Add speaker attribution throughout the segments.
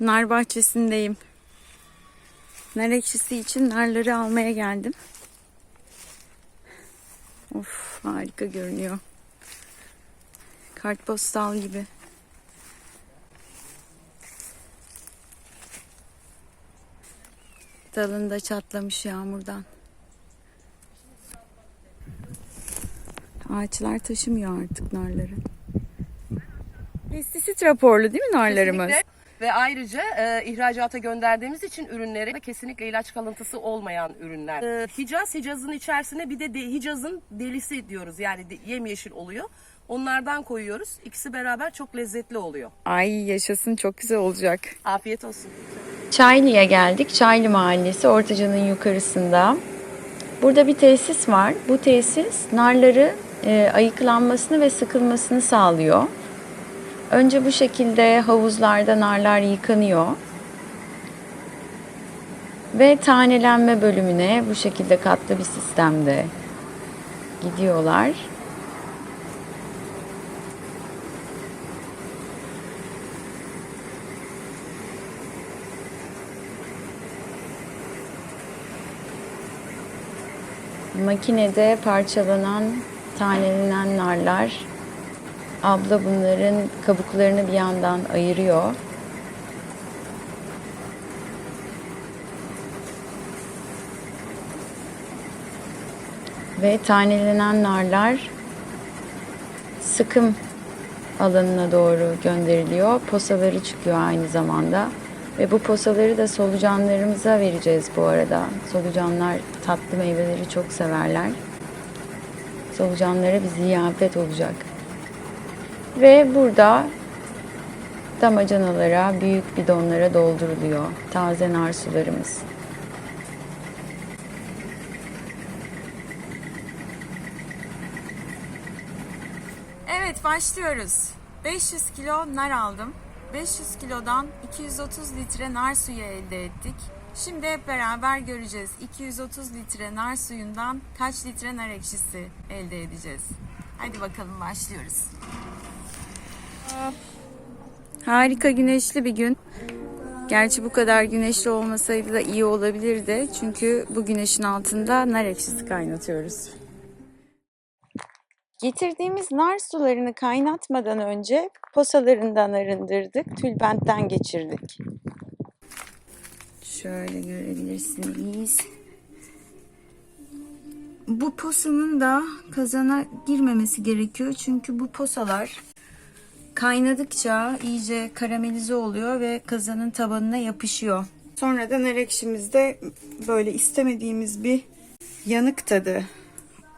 Speaker 1: Nar bahçesindeyim. Nar ekşisi için narları almaya geldim. Of harika görünüyor. Kartpostal gibi. Dalında çatlamış yağmurdan. Ağaçlar taşımıyor artık narları. Pestisit raporlu değil mi narlarımız?
Speaker 2: Kesinlikle. Ve ayrıca e, ihracata gönderdiğimiz için ürünleri kesinlikle ilaç kalıntısı olmayan ürünler. E, Hicaz, Hicaz'ın içerisine bir de, de Hicaz'ın delisi diyoruz. Yani de, yemyeşil oluyor. Onlardan koyuyoruz. İkisi beraber çok lezzetli oluyor.
Speaker 1: Ay yaşasın çok güzel olacak.
Speaker 2: Afiyet olsun.
Speaker 1: Çaylı'ya geldik. Çaylı Mahallesi Ortaca'nın yukarısında. Burada bir tesis var. Bu tesis narları e, ayıklanmasını ve sıkılmasını sağlıyor. Önce bu şekilde havuzlarda narlar yıkanıyor. Ve tanelenme bölümüne bu şekilde katlı bir sistemde gidiyorlar. Makinede parçalanan, tanelenen narlar. Abla bunların kabuklarını bir yandan ayırıyor. Ve tanelenen narlar sıkım alanına doğru gönderiliyor. Posaları çıkıyor aynı zamanda. Ve bu posaları da solucanlarımıza vereceğiz bu arada. Solucanlar tatlı meyveleri çok severler. Solucanlara bir ziyafet olacak. Ve burada damacanalara, büyük bidonlara dolduruluyor taze nar sularımız. Evet başlıyoruz. 500 kilo nar aldım. 500 kilodan 230 litre nar suyu elde ettik. Şimdi hep beraber göreceğiz. 230 litre nar suyundan kaç litre nar ekşisi elde edeceğiz. Hadi bakalım başlıyoruz. Harika güneşli bir gün. Gerçi bu kadar güneşli olmasaydı da iyi olabilirdi. Çünkü bu güneşin altında nar ekşisi kaynatıyoruz. Getirdiğimiz nar sularını kaynatmadan önce posalarından arındırdık, tülbentten geçirdik. Şöyle görebilirsiniz. Bu posanın da kazana girmemesi gerekiyor çünkü bu posalar kaynadıkça iyice karamelize oluyor ve kazanın tabanına yapışıyor. Sonradan nar ekşimizde böyle istemediğimiz bir yanık tadı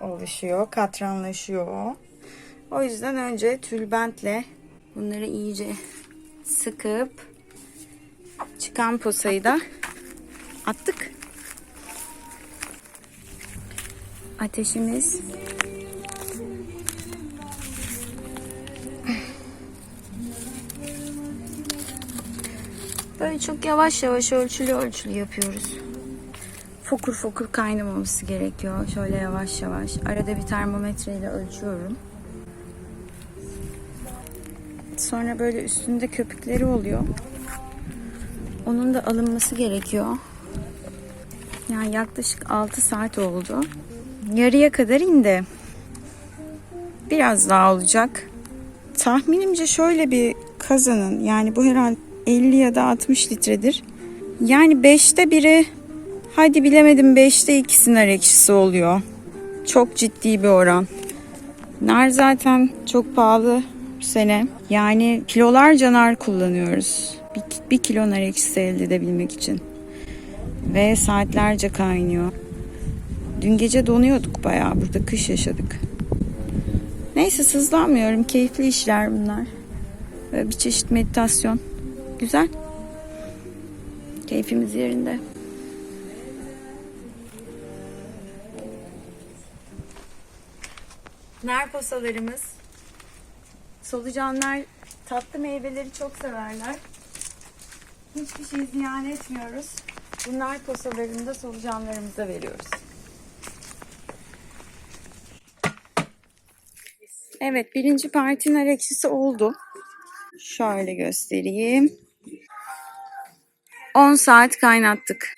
Speaker 1: oluşuyor, katranlaşıyor. O yüzden önce tülbentle bunları iyice sıkıp çıkan posayı da attık. Ateşimiz Böyle çok yavaş yavaş ölçülü ölçülü yapıyoruz fokur fokur kaynamaması gerekiyor. Şöyle yavaş yavaş. Arada bir termometreyle ölçüyorum. Sonra böyle üstünde köpükleri oluyor. Onun da alınması gerekiyor. Yani yaklaşık 6 saat oldu. Yarıya kadar indi. Biraz daha olacak. Tahminimce şöyle bir kazanın yani bu herhalde 50 ya da 60 litredir. Yani 5'te biri Hadi bilemedim 5'te ikisi nar ekşisi oluyor. Çok ciddi bir oran. Nar zaten çok pahalı bu sene. Yani kilolarca nar kullanıyoruz. Bir, bir kilo nar ekşisi elde edebilmek için. Ve saatlerce kaynıyor. Dün gece donuyorduk bayağı. Burada kış yaşadık. Neyse sızlanmıyorum. Keyifli işler bunlar. Böyle bir çeşit meditasyon. Güzel. Keyfimiz yerinde. Nar posalarımız. Solucanlar tatlı meyveleri çok severler. Hiçbir şey ziyan etmiyoruz. Bu nar posalarını da solucanlarımıza veriyoruz. Evet birinci parti nar ekşisi oldu. Şöyle göstereyim. 10 saat kaynattık.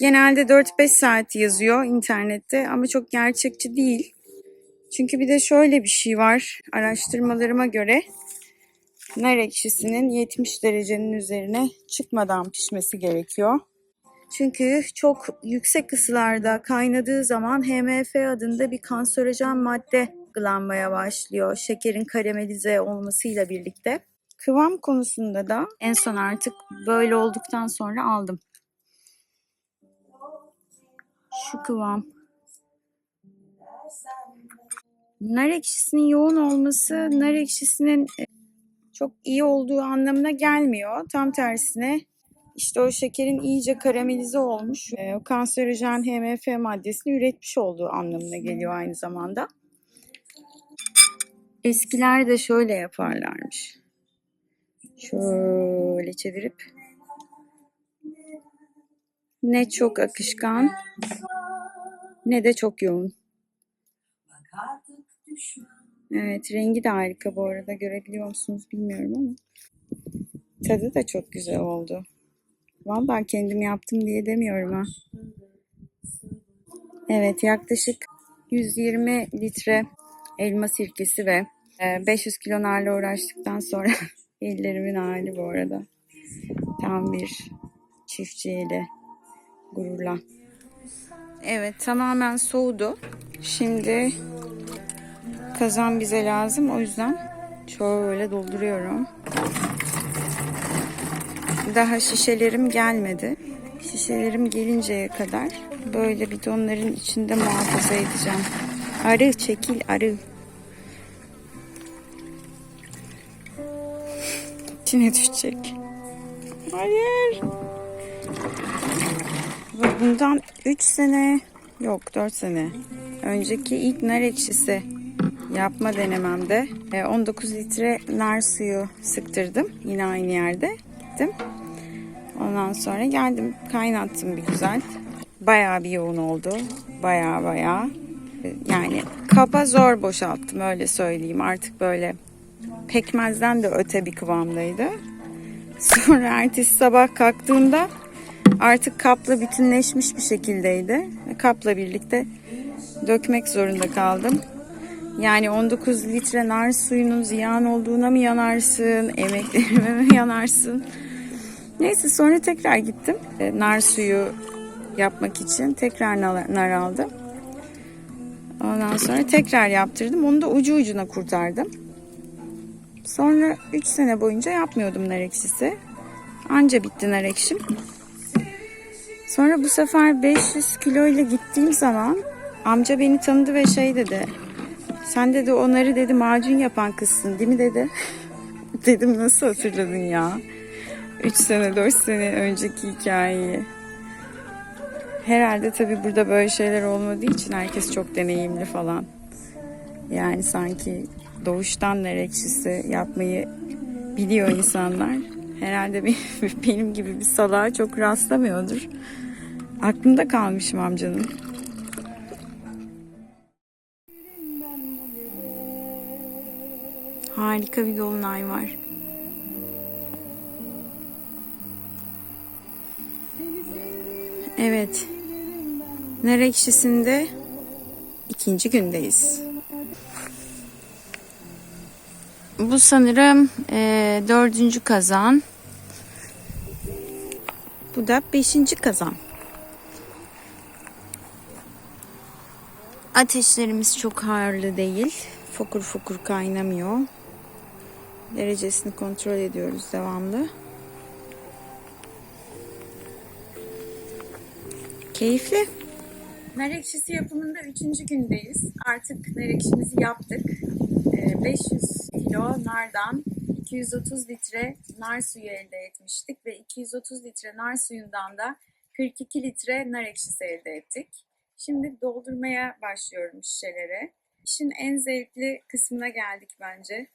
Speaker 1: Genelde 4-5 saat yazıyor internette ama çok gerçekçi değil. Çünkü bir de şöyle bir şey var. Araştırmalarıma göre nar ekşisinin 70 derecenin üzerine çıkmadan pişmesi gerekiyor. Çünkü çok yüksek ısılarda kaynadığı zaman HMF adında bir kanserojen madde gılanmaya başlıyor. Şekerin karamelize olmasıyla birlikte. Kıvam konusunda da en son artık böyle olduktan sonra aldım. Şu kıvam. Nar ekşisinin yoğun olması nar ekşisinin e, çok iyi olduğu anlamına gelmiyor. Tam tersine işte o şekerin iyice karamelize olmuş, e, o kanserojen HMF maddesini üretmiş olduğu anlamına geliyor aynı zamanda. Eskiler de şöyle yaparlarmış. Şöyle çevirip ne çok akışkan ne de çok yoğun. Evet rengi de harika bu arada görebiliyor musunuz bilmiyorum ama tadı da çok güzel oldu. Vallahi kendim yaptım diye demiyorum ha. Evet yaklaşık 120 litre elma sirkesi ve e, 500 kilo narla uğraştıktan sonra ellerimin hali bu arada. Tam bir çiftçi eli gururla. Evet tamamen soğudu. Şimdi kazan bize lazım. O yüzden şöyle dolduruyorum. Daha şişelerim gelmedi. Şişelerim gelinceye kadar böyle bidonların içinde muhafaza edeceğim. Arı çekil arı. İçine düşecek. Hayır. Ve bundan 3 sene yok 4 sene önceki ilk nar ekşisi yapma denememde e, 19 litre nar suyu sıktırdım. Yine aynı yerde gittim. Ondan sonra geldim kaynattım bir güzel. Bayağı bir yoğun oldu. Bayağı bayağı. Yani kaba zor boşalttım öyle söyleyeyim. Artık böyle pekmezden de öte bir kıvamdaydı. Sonra ertesi sabah kalktığımda artık kapla bütünleşmiş bir şekildeydi. Kapla birlikte dökmek zorunda kaldım. Yani 19 litre nar suyunun ziyan olduğuna mı yanarsın, emeklerime mi yanarsın? Neyse sonra tekrar gittim. E, Nar suyu yapmak için tekrar nar, nar aldım. Ondan sonra tekrar yaptırdım. Onu da ucu ucuna kurtardım. Sonra 3 sene boyunca yapmıyordum nar ekşisi. Anca bitti nar ekşim. Sonra bu sefer 500 kilo ile gittiğim zaman amca beni tanıdı ve şey dedi. Sen dedi onları dedi macun yapan kızsın değil mi dedi. Dedim nasıl hatırladın ya. 3 sene 4 sene önceki hikayeyi. Herhalde tabi burada böyle şeyler olmadığı için herkes çok deneyimli falan. Yani sanki doğuştan nar ekşisi yapmayı biliyor insanlar. Herhalde benim gibi bir salağa çok rastlamıyordur. Aklımda kalmışım amcanın. Harika bir dolunay var. Evet. Nar ikinci gündeyiz. Bu sanırım e, dördüncü kazan. Bu da beşinci kazan. Ateşlerimiz çok harlı değil. Fokur fokur kaynamıyor. Derecesini kontrol ediyoruz devamlı. Keyifli. Nar ekşisi yapımında üçüncü gündeyiz. Artık nar ekşimizi yaptık. Ee, 500 kilo nardan 230 litre nar suyu elde etmiştik ve 230 litre nar suyundan da 42 litre nar ekşisi elde ettik. Şimdi doldurmaya başlıyorum şişelere. İşin en zevkli kısmına geldik bence.